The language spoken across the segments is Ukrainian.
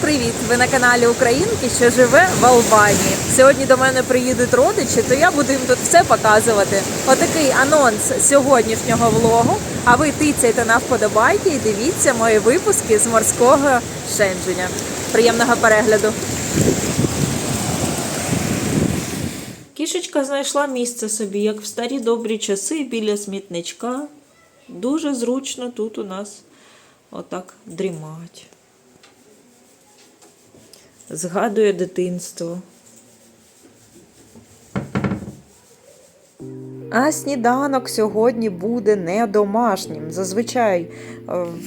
привіт! Ви на каналі Українки, що живе в Албанії. Сьогодні до мене приїдуть родичі, то я буду їм тут все показувати. Отакий анонс сьогоднішнього влогу. А ви тицяйте на вподобайки і дивіться мої випуски з морського Шендженя. Приємного перегляду! Кішечка знайшла місце собі, як в старі добрі часи біля смітничка. Дуже зручно тут у нас отак дрімать. Згадує дитинство. А сніданок сьогодні буде не домашнім. Зазвичай е,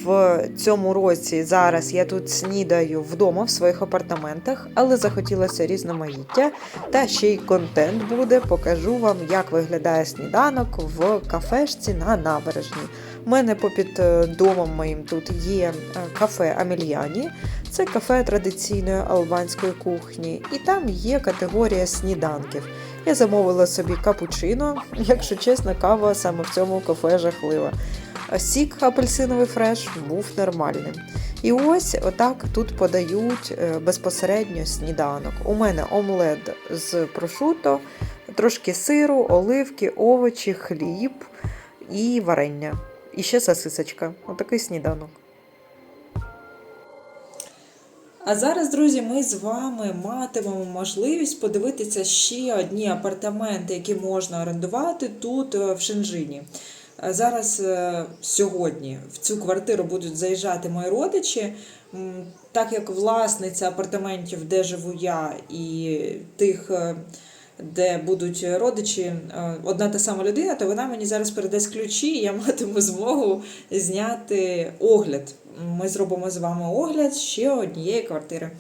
в цьому році зараз я тут снідаю вдома в своїх апартаментах, але захотілося різноманіття. Та ще й контент буде. Покажу вам, як виглядає сніданок в кафешці на набережній. У мене попід е, домом моїм тут є е, кафе Амельяні. Це кафе традиційної албанської кухні, і там є категорія сніданків. Я замовила собі капучино. Якщо чесно, кава саме в цьому кафе жахлива. Сік апельсиновий фреш був нормальним. І ось отак тут подають е, безпосередньо сніданок. У мене омлет з прошуто, трошки сиру, оливки, овочі, хліб і варення. І ще сосисочка. Отакий сніданок. А зараз, друзі, ми з вами матимемо можливість подивитися ще одні апартаменти, які можна орендувати тут, е, в Шенжині. Е, Зараз е, сьогодні в цю квартиру будуть заїжджати мої родичі. Так як власниця апартаментів, де живу я, і тих, де будуть родичі, е, одна та сама людина, то вона мені зараз передасть ключі, і я матиму змогу зняти огляд. Ми зробимо з вами огляд ще однієї квартири.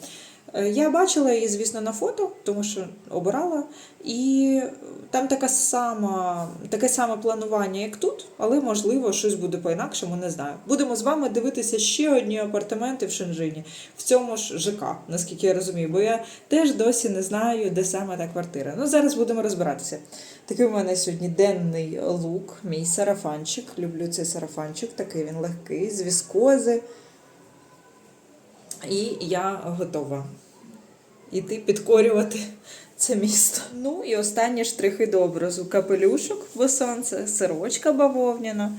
Е, Я бачила її, звісно, на фото, тому що обирала. І там така сама, таке саме планування, як тут, але можливо щось буде по-інакшому, не знаю. Будемо з вами дивитися ще одні апартаменти в Шенжині, в цьому ж ЖК, наскільки я розумію, бо я теж досі не знаю, де саме та квартира. Ну, зараз будемо розбиратися. Такий у мене сьогодні денний лук, мій сарафанчик. Люблю цей сарафанчик, такий він легкий, з віскози. І я готова іти підкорювати це місто. Ну і останні штрихи до образу. Капелюшок, бо сонце, сирочка бавовняна.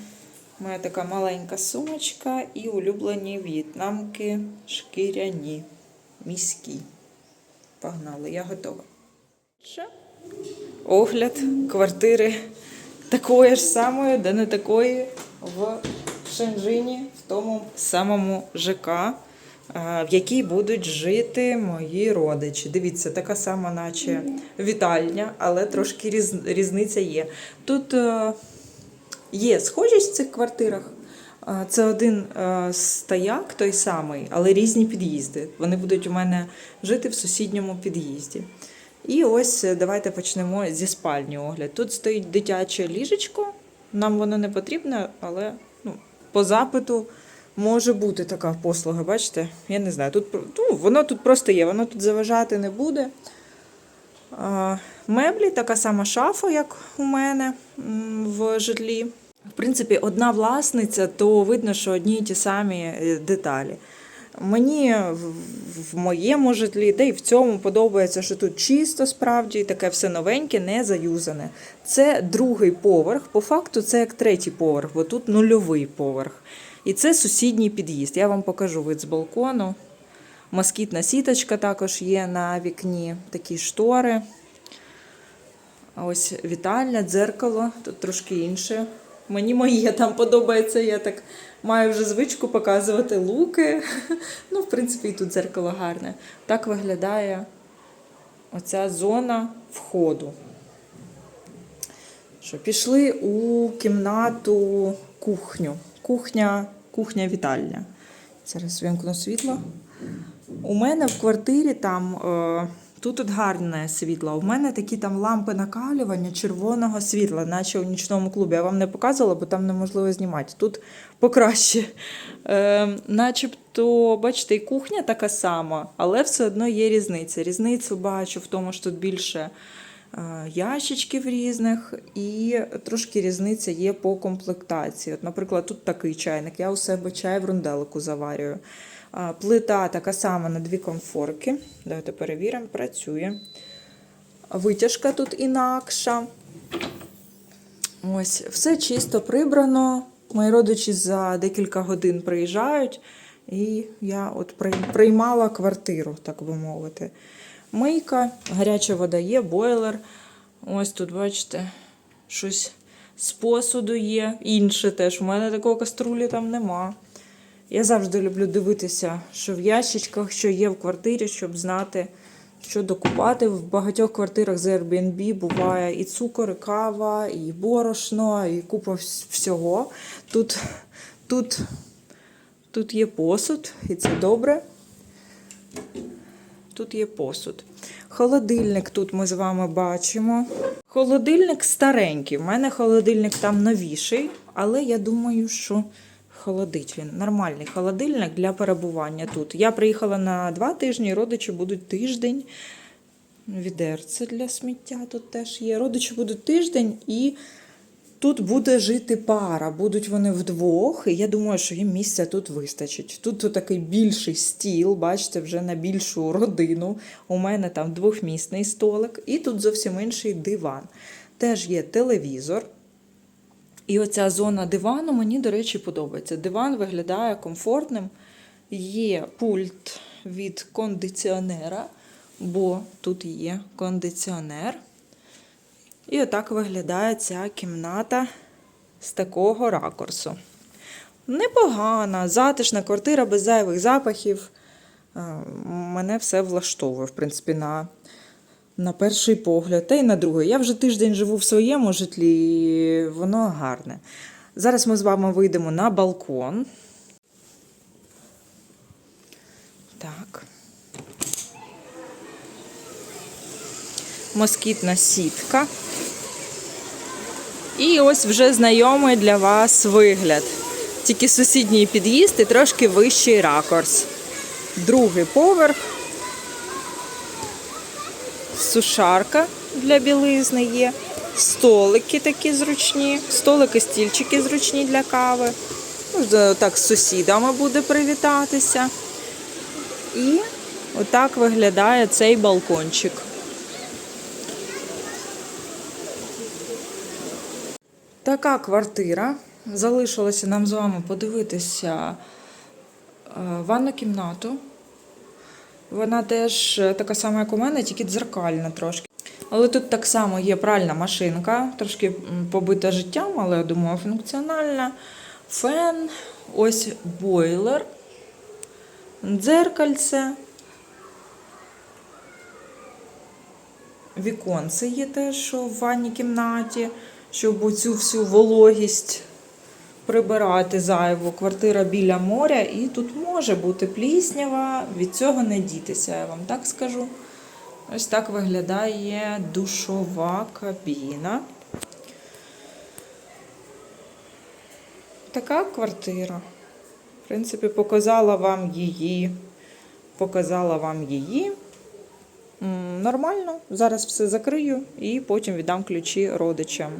Моя така маленька сумочка і улюблені в'єтнамки шкіряні, міські. Погнали, я готова. Ще огляд квартири такої ж самої, де не такої в Шенжині, в тому самому ЖК, в якій будуть жити мої родичі. Дивіться, така сама, наче вітальня, але трошки різ, різниця є. Тут е, є схожість в цих квартирах. Е, Це один е, стояк, той самий, але різні під'їзди. Вони будуть у мене жити в сусідньому під'їзді. І ось е, давайте почнемо зі спальні огляд. Тут стоїть дитяче ліжечко. Нам воно не потрібне, але ну, по запиту може бути така послуга. Бачите? Я не знаю. Тут ну, воно тут просто є, воно тут заважати не буде. А, Меблі, така сама шафа, як у мене в житлі. В принципі, одна власниця, то видно, що одні й ті самі е, деталі. Мені в- моєму житлі, де і в цьому подобається, що тут чисто справді, таке все новеньке, не заюзане. Це другий поверх. По факту це як третій поверх, бо тут нульовий поверх. І це сусідній під'їзд. Я вам покажу вид з балкону. Москітна сіточка також є на вікні, такі штори. Ось вітальня, дзеркало, тут трошки інше. Мені моє там подобається, я так маю вже звичку показувати луки. Ну, в принципі, і тут дзеркало гарне. Так виглядає оця зона входу. Що, пішли у кімнату кухню. Кухня, кухня-вітальня. Зараз вимкну світло. У мене в квартирі там е, тут, тут гарне світло. У мене такі там лампи накалювання червоного світла, наче у нічному клубі. Я вам не показувала, бо там неможливо знімати. Тут покраще. Е, начебто, бачите, і кухня така сама, але все одно є різниця. Різницю бачу в тому, що тут більше ящичків різних, і трошки різниця є по комплектації. От, наприклад, тут такий чайник. Я у себе чай в рунделику заварюю. Плита така сама на дві комфорки. Давайте перевіримо, працює. Витяжка тут інакша. Ось, все чисто прибрано. Мої родичі за декілька годин приїжджають, і я от приймала квартиру, так би мовити. Мийка, гаряча вода є, бойлер. Ось тут, бачите, щось з посуду є. Інше теж. У мене такого каструлі там нема. Я завжди люблю дивитися, що в ящичках, що є в квартирі, щоб знати, що докупати. В багатьох квартирах з Airbnb буває і цукор, і кава, і борошно, і купа всього. Тут, тут, тут є посуд, і це добре. Тут є посуд. Холодильник тут ми з вами бачимо. Холодильник старенький. У мене холодильник там новіший, але я думаю, що холодить він. Нормальний холодильник для перебування тут. Я приїхала на два тижні, родичі будуть тиждень. Відерце для сміття тут теж є. Родичі будуть тиждень і тут буде жити пара. Будуть вони вдвох, і я думаю, що їм місця тут вистачить. Тут, такий більший стіл, бачите, вже на більшу родину. У мене там двохмісний столик, і тут зовсім інший диван. Теж є телевізор. І оця зона дивану мені, до речі, подобається. Диван виглядає комфортним. Є пульт від кондиціонера, бо тут є кондиціонер. І отак виглядає ця кімната з такого ракурсу. Непогана, затишна квартира без зайвих запахів. Е, Мене все влаштовує, в принципі, на, на перший погляд, та й на другий. Я вже тиждень живу в своєму житлі, і воно гарне. Зараз ми з вами вийдемо на балкон. Так. Москітна сітка. І ось вже знайомий для вас вигляд. Тільки сусідній під'їзд і трошки вищий ракурс. Другий поверх. Сушарка для білизни є. Столики такі зручні. Столики, стільчики зручні для кави. Можна так з сусідами буде привітатися. І отак виглядає цей балкончик. Така квартира. Залишилося нам з вами подивитися е, ванну кімнату. Вона теж е, така сама, як у мене, тільки дзеркальна трошки. Але тут так само є пральна машинка, трошки побита життям, але я думаю, функціональна. Фен, ось бойлер, дзеркальце. Віконце є теж в ванній кімнаті, щоб оцю всю вологість прибирати зайву. Квартира біля моря, і тут може бути пліснява, від цього не дітися, я вам так скажу. Ось так виглядає душова кабіна. Така квартира. В принципі, показала вам її. Показала вам її. Нормально. Зараз все закрию і потім віддам ключі родичам.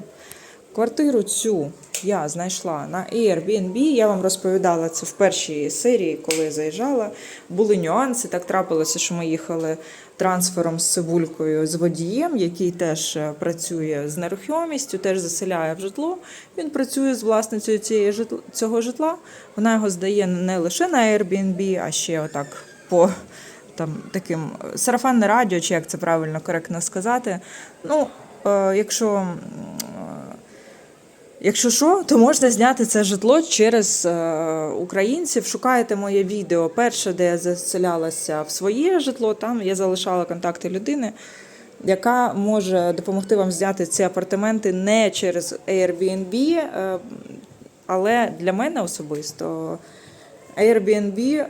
Квартиру цю я знайшла на Airbnb. Я вам розповідала це в першій серії, коли я заїжджала. Були нюанси. Так трапилося, що ми їхали трансфером з цибулькою з водієм, який теж е, працює з нерухомістю, теж заселяє в житло. Він працює з власницею цієї цього житла. Вона його здає не лише на Airbnb, а ще отак по там таким сарафанне радіо, чи як це правильно коректно сказати. Ну, е, якщо. е, Якщо що, то можна зняти це житло через е, українців. Шукаєте моє відео. Перше, де я заселялася в своє житло, там я залишала контакти людини, яка може допомогти вам зняти ці апартаменти не через Airbnb, е, але для мене особисто Airbnb е,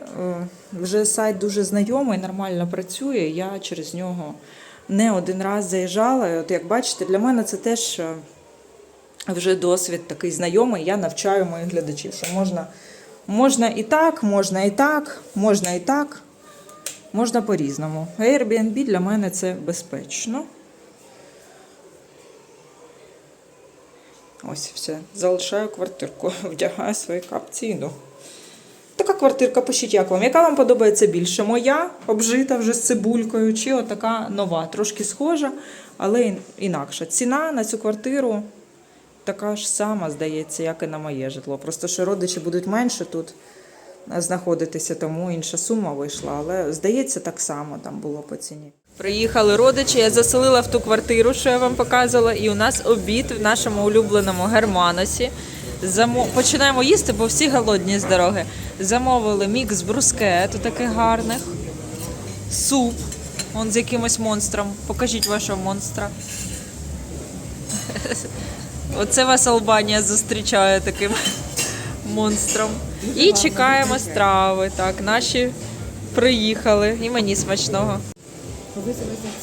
вже сайт дуже знайомий, нормально працює. Я через нього не один раз заїжджала. От як бачите, для мене це теж. е, вже досвід такий знайомий, я навчаю моїх глядачів, що можна, можна і так, можна і так, можна і так, можна по-різному. Airbnb для мене це безпечно. Ось все. Залишаю квартирку, вдягаю свої капці і йду. Така квартирка, пишіть, як вам. Яка вам подобається більше? Моя обжита вже з цибулькою, чи отака нова, трошки схожа, але ін- інакша. Ціна на цю квартиру така ж сама, здається, як і на моє житло. Просто що родичі будуть менше тут знаходитися, тому інша сума вийшла. Але здається, так само там було по ціні. Приїхали родичі, я заселила в ту квартиру, що я вам показувала, і у нас обід в нашому улюбленому Германосі. Замо... Починаємо їсти, бо всі голодні з дороги. Замовили мікс брускету таких гарних, суп, он з якимось монстром. Покажіть вашого монстра. Оце вас Албанія зустрічає таким монстром. І чекаємо страви. Так, наші приїхали. І мені смачного.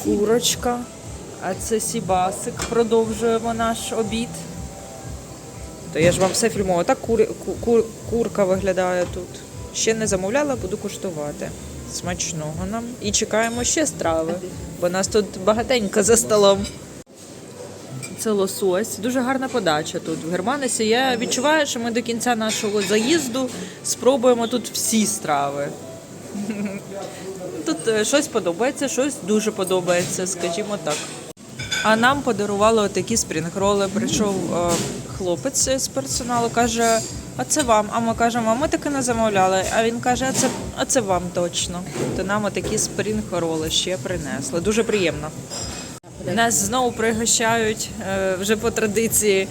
Курочка. А це сібасик. Продовжуємо наш обід. То я ж вам все фільмувала. Так кур... кур... курка виглядає тут. Ще не замовляла, буду куштувати. Смачного нам. І чекаємо ще страви, бо нас тут багатенько за столом. Це лосось. Дуже гарна подача тут в Германесі. Я відчуваю, що ми до кінця нашого заїзду спробуємо тут всі страви. Тут е, щось подобається, щось дуже подобається, скажімо так. А нам подарували отакі спрінгроли. Прийшов е, хлопець з персоналу, каже: а це вам. А ми кажемо, а ми таки не замовляли. А він каже, а це, а це вам точно. То нам отакі спрінгроли ще принесли. Дуже приємно. Нас знову пригощають е, вже по традиції.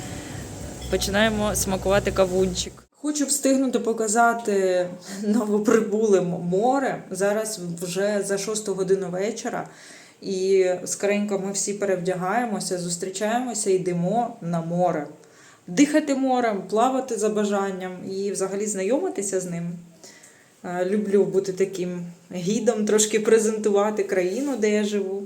Починаємо смакувати кавунчик. Хочу встигнути показати новоприбуле море. Зараз вже за 6 годину вечора. І скоренько ми всі перевдягаємося, зустрічаємося, йдемо на море. Дихати морем, плавати за бажанням і взагалі знайомитися з ним. Е, Люблю бути таким гідом, трошки презентувати країну, де я живу.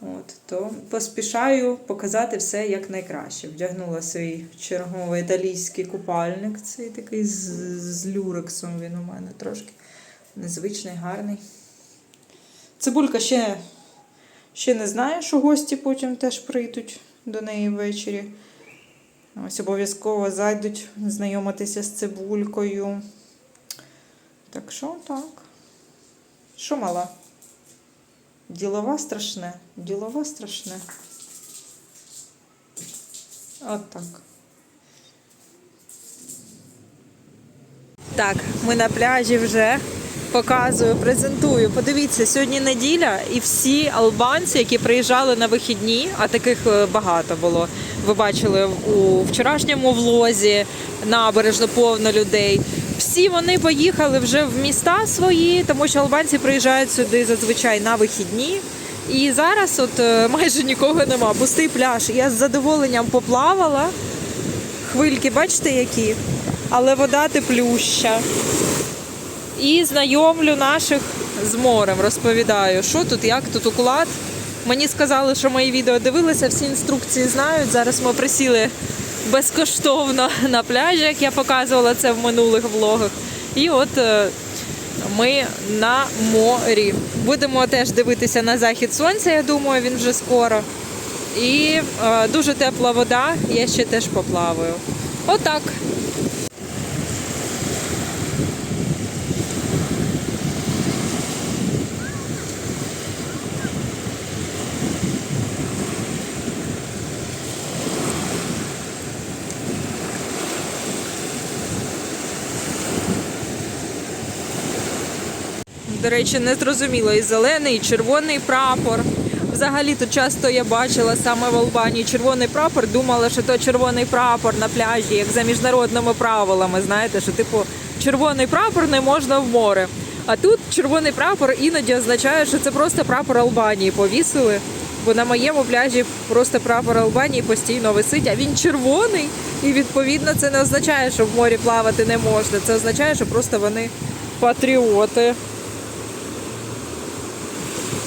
От, то поспішаю показати все як найкраще. Вдягнула свій черговий італійський купальник. Цей такий з, з люрексом він у мене трошки незвичний, гарний. Цибулька ще, ще не знає, що гості потім теж прийдуть до неї ввечері. Ось обов'язково зайдуть знайомитися з цибулькою. Так що так. Що мала? Ділова страшне, ділова страшне. От так. Так, ми на пляжі вже показую, презентую. Подивіться, сьогодні неділя, і всі албанці, які приїжджали на вихідні, а таких е, багато було. Ви бачили у вчорашньому влозі набережно повно людей. Всі вони поїхали вже в міста свої, тому що албанці приїжджають сюди зазвичай на вихідні. І зараз от е, майже нікого нема. Пустий пляж. Я з задоволенням поплавала. Хвильки, бачите, які? Але вода теплюща. І знайомлю наших з морем, розповідаю, що тут, як тут уклад. Мені сказали, що мої відео дивилися, всі інструкції знають. Зараз ми присіли безкоштовно на пляжі, як я показувала це в минулих влогах. І от е, ми на морі. Будемо теж дивитися на захід сонця, я думаю, він вже скоро. І е, дуже тепла вода, я ще теж поплаваю. Отак. До речі, не зрозуміло і зелений, і червоний прапор. Взагалі тут часто я бачила саме в Албанії червоний прапор, думала, що то червоний прапор на пляжі, як за міжнародними правилами. Знаєте, що типу червоний прапор не можна в море. А тут червоний прапор іноді означає, що це просто прапор Албанії повісили. Бо на моєму пляжі просто прапор Албанії постійно висить, а він червоний. І відповідно це не означає, що в морі плавати не можна. Це означає, що просто вони патріоти.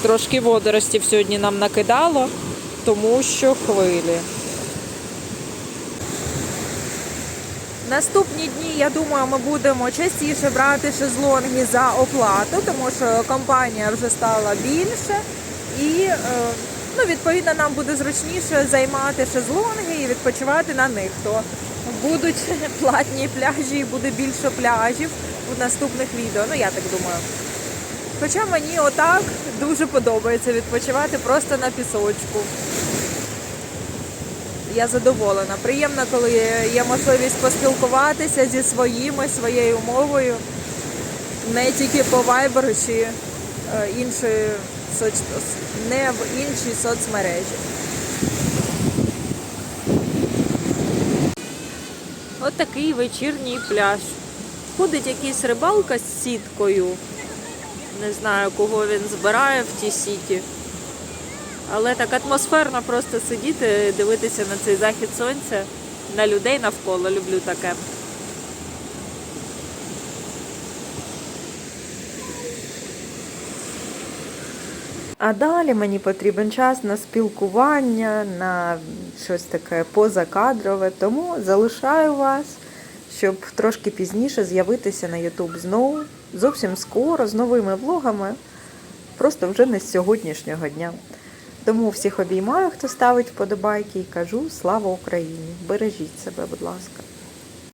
Трошки водоростів сьогодні нам накидало, тому що хвилі. Наступні дні, я думаю, ми будемо частіше брати шезлонги за оплату, тому що компанія вже стала більше. І е, ну, відповідно нам буде зручніше займати шезлонги і відпочивати на них. То будуть платні пляжі і буде більше пляжів. в наступних відео. Ну я так думаю. Хоча мені отак дуже подобається відпочивати просто на пісочку. Я задоволена. Приємно, коли є можливість поспілкуватися зі своїми, своєю мовою, не тільки по Viber чи е, іншої соц... не в іншій соцмережі. От вечірній пляж. Ходить якийсь рибалка з сіткою. Не знаю, кого він збирає в тій сіті. Але так атмосферно просто сидіти, дивитися на цей захід сонця, на людей навколо. Люблю таке. А далі мені потрібен час на спілкування, на щось таке позакадрове, тому залишаю вас, щоб трошки пізніше з'явитися на YouTube знову, зовсім скоро, з новими влогами, просто вже не з сьогоднішнього дня. Тому всіх обіймаю, хто ставить вподобайки, і кажу слава Україні! Бережіть себе, будь ласка.